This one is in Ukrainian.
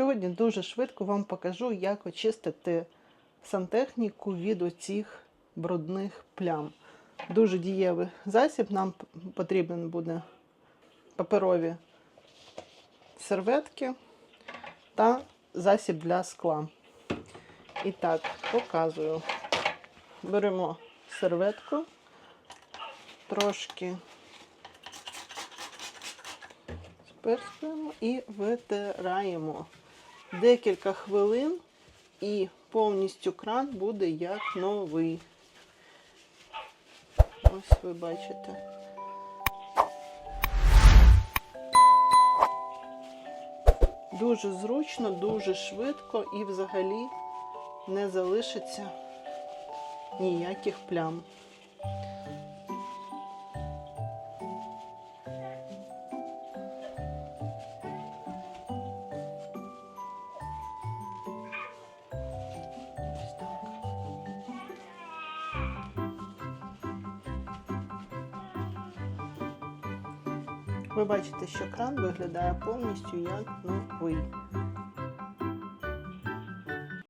Сьогодні дуже швидко вам покажу, як очистити сантехніку від оцих брудних плям. Дуже дієвий засіб. Нам потрібен буде паперові серветки та засіб для скла. І так, показую. Беремо серветку, трошки сперскуємо і витираємо. Декілька хвилин і повністю кран буде як новий. Ось ви бачите. Дуже зручно, дуже швидко і взагалі не залишиться ніяких плям. Ви бачите, що кран виглядає повністю як новий.